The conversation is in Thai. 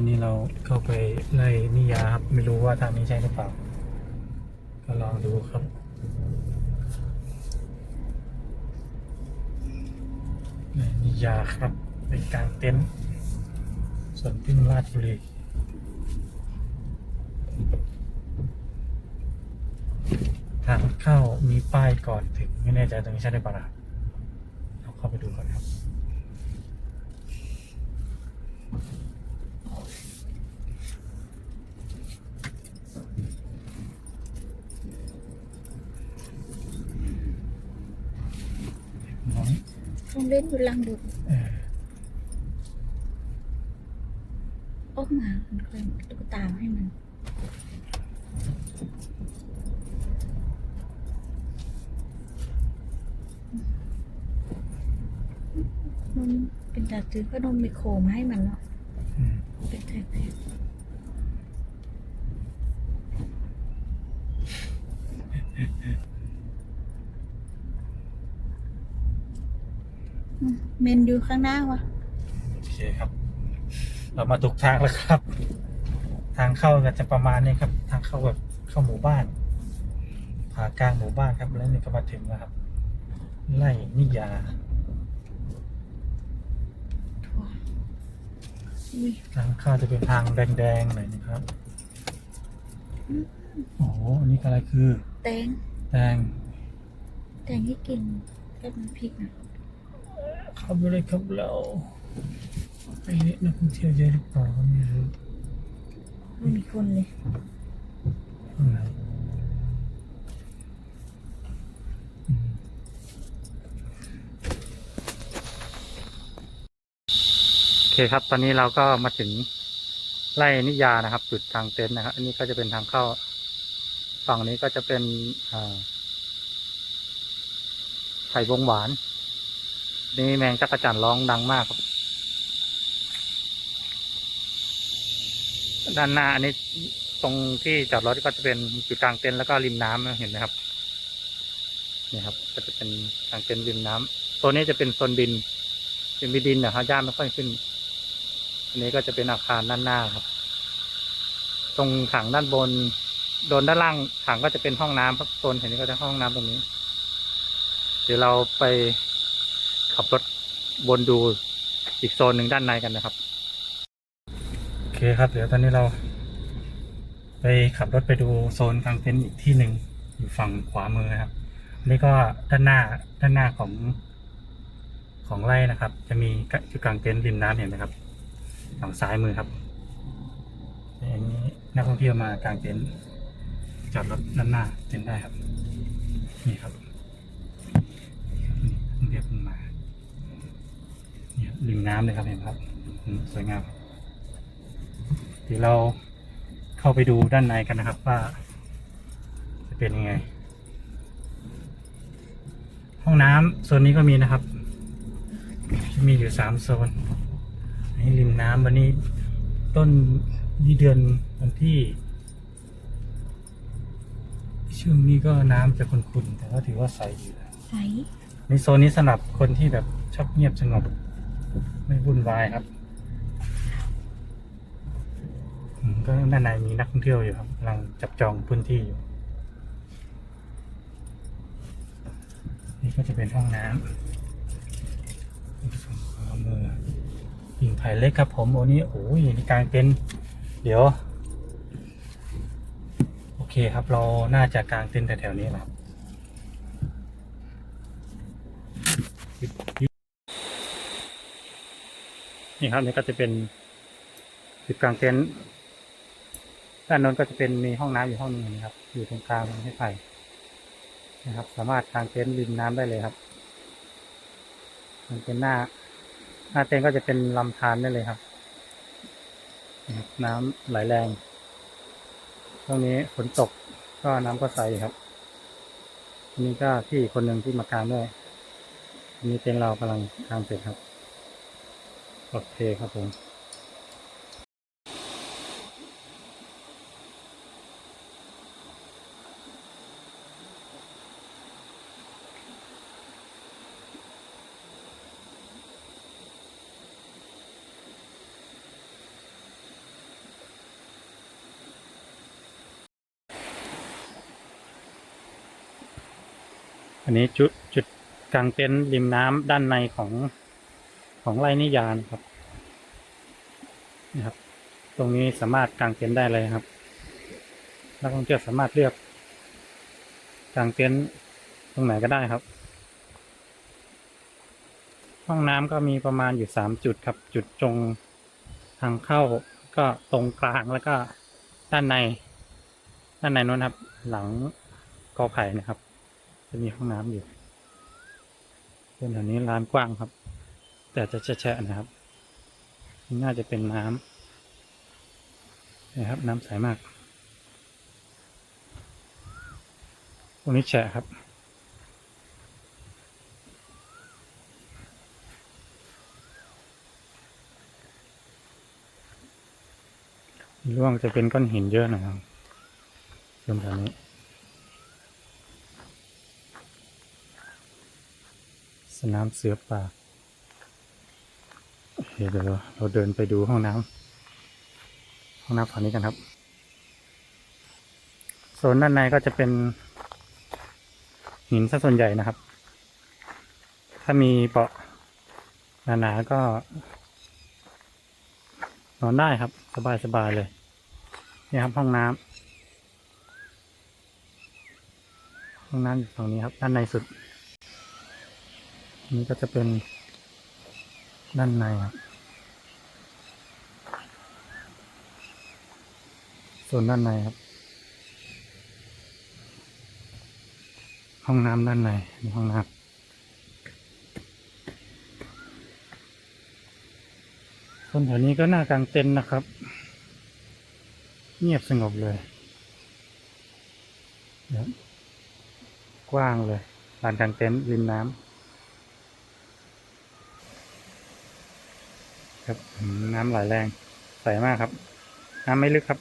อนนี้เราเข้าไปไล่นิยาครับ ไม่รู้ว่าทางนี้ใช่หรือเปล่า ก็ลองดูครับนิยาครับไปกลางเต็นท์ส่วนพึ่งราชบุรีทางเข้ามีป้ายก่อนถึงไม่แน่ใจตรงนี้ใช่หรือเปล่าเราเข้าไปดูก่อนครับ น้อย ต้อ งเล่นอยู่ลังดุดเออออกมา มันเคยตุ๊กตาให้มัน มันเป็นแต่ซื้อขนมไมโครมาให้มันเนาะอืมเป็นแถบๆอืม เมนอยู่ข้างหน้าวะโอเคครับ เรามาถูกทางแล้วครับ ทางเข้าก็จะประมาณนี้ครับ ทางเข้าแบบเข้าหมู่บ้านผ่ากลางหมู่บ้านครับแล้วนี่ก็มาถึงแล้วครับไล่นิยาถั่วอุ้ยทางเข้าจะเป็นทางแดงๆหน่อยนะครับโอ้โหอันนี้อะไรคือ แตงแดงแตงที่กินกับน้ำพริกนะเข้าไปเลยครับเราไอ้นี่นักท่องเที่ยวเยอะหรือเปล่าก็ไม่รู้ไม่มีคนเลยข้างในอืมโอเคครับ ตอนนี้เราก็มาถึงไร่นิยานะครับ จุดทางเต็นท์นะครับ อันนี้ก็จะเป็นทางเข้า ฝั่งนี้ก็จะเป็นอ่าไข่วงหวาน นี่แมงจักรจั่นร้องดังมากครับ ด้านหน้าอันนี้ตรงที่จอดรถก็จะเป็นจุดกลางเต็นท์แล้วก็ริมน้ำนะเห็นไหมครับนี่ครับ ก็จะเป็นกลางเต็นท์ริมน้ำโซนนี้จะเป็นโซนดิน เป็นดินนะครับย่าไม่ค่อยขึ้น อันนี้ก็จะเป็นอาคารด้านหน้าครับ ตรงถังด้านบนโดนด้านล่างถังก็จะเป็นห้องน้ำครับโซนเห็นนี้ก็จะห้องน้ำตรงนี้ เดี๋ยวเราไป ขับรถวนดูอีกโซนหนึ่งด้านในกันนะครับ โอเคครับ เดี๋ยวตอนนี้เรา ไปขับรถไปดูโซนกลางเต็นท์อีกที่หนึ่งอยู่ฝั่งขวามือนะครับอันนี่ก็ด้านหน้าด้านหน้าของของไร่นะครับ จะมีจุดกลางเต็นท์ริมน้ำเห็นไหมครับฝั่งซ้ายมือครับอันนี้นักท่องเที่ยวมากลางเต็นท์จอดรถด้านหน้าเต็นท์ได้ครับ นี่ครับนี่นักท่องเที่ยวเพิ่งมาเนี่ยริมน้ำเลยครับเห็นไหมครับอืมสวยงามครับเดี๋ยวเราเข้าไปดูด้านในกันนะครับว่า จะเป็นยังไง ห้องน้ำโซนนี้ก็มีนะครับ จะมีอยู่สามโซนอันนี้ริมน้ำวันนี้ต้นยี่เดือนวันที่ ช่วงนี้ก็น้ำจะขุ่นๆแต่ก็ถือว่าใสอยู่นะใสในโซนนี้สำหรับคนที่แบบชอบเงียบสงบ ไม่วุ่นวายครับอืมก็ด้านในมีนักท่องเที่ยวอยู่ครับกำลังจับจองพื้นที่อยู่ นี่ก็จะเป็นห้องน้ำฝั่งขวามือหิ่งไผ่เล็กครับผมโอ้นี้โอ้ยนี่กลางเป็นท์เดี๋ยว โอเคครับเราน่าจะกลางเต็นท์แถวๆนี้และครับ นี่ครับนี่ก็จะเป็นจุดกลางเต็นท์ด้านโน้นก็จะเป็นมีห้องน้ำอยู่ห้องนึงนะครับ อยู่ตรงกลางให้ไผ่นะครับ สามารถกางเต็นท์ริมน้ำได้เลยครับกางเต็นท์หน้า หน้าเต็นท์ก็จะเป็นลำธารได้เลยครับนะครับน้ำไหลแรงช่วงนี้ฝนตกก็น้ำก็ใสครับอันนี้ก็พี่คนหนึ่งที่มากางด้วยอันนี้เต็นท์เรากำลังกางเสร็จครับ โอเคครับผมอันนี้จุดจุดกลางเต็นท์ริมน้ำด้านในของ ของไร่นิยานครับนะครับ ตรงนี้สามารถกางเต็นท์ได้เลยครับ นักท่องเที่ยวสามารถเลือกกางเต็นท์ตรงไหนก็ได้ครับ ห้องน้ำก็มีประมาณอยู่สามจุดครับ จุดตรงทางเข้าก็ตรงกลางแล้วก็ด้านใน ด้านในนู้นครับ หลังกอไผ่นะครับ จะมีห้องน้ำอยู่เป็นแถวนี้ร้านกว้างครับ แต่จะแฉะนะครับ น่าจะเป็นน้ำนะครับ น้ำใสมากตรงนี้แฉะครับ ร่วงจะเป็นก้อนหินเยอะหนะครับส่วนแถวนี้สนามเสือป่า เดี๋ยวเราเดินไปดูห้องน้ำห้องน้ำฝั่งนี้กันครับโซนด้านในก็จะเป็นหินซะส่วนใหญ่นะครับ ถ้ามีเบาะหนาๆก็ นอนได้ครับสบายสบายๆเลย นี่ครับห้องน้ำห้องน้ำอยู่ฝั่งนี้ครับ ด้านในสุด นี่ก็จะเป็นด้านในครับ ส่วนด้านในครับ ห้องน้ำด้านในนี่ห้องน้ำส่วนแถวนี้ก็น่ากางเต็นท์นะครับ เงียบสงบเลยกว้างเลยลานกางเต็นท์ริมน้ำครับน้ำไหลแรงใสมากครับ น้ำไม่ลึกครับ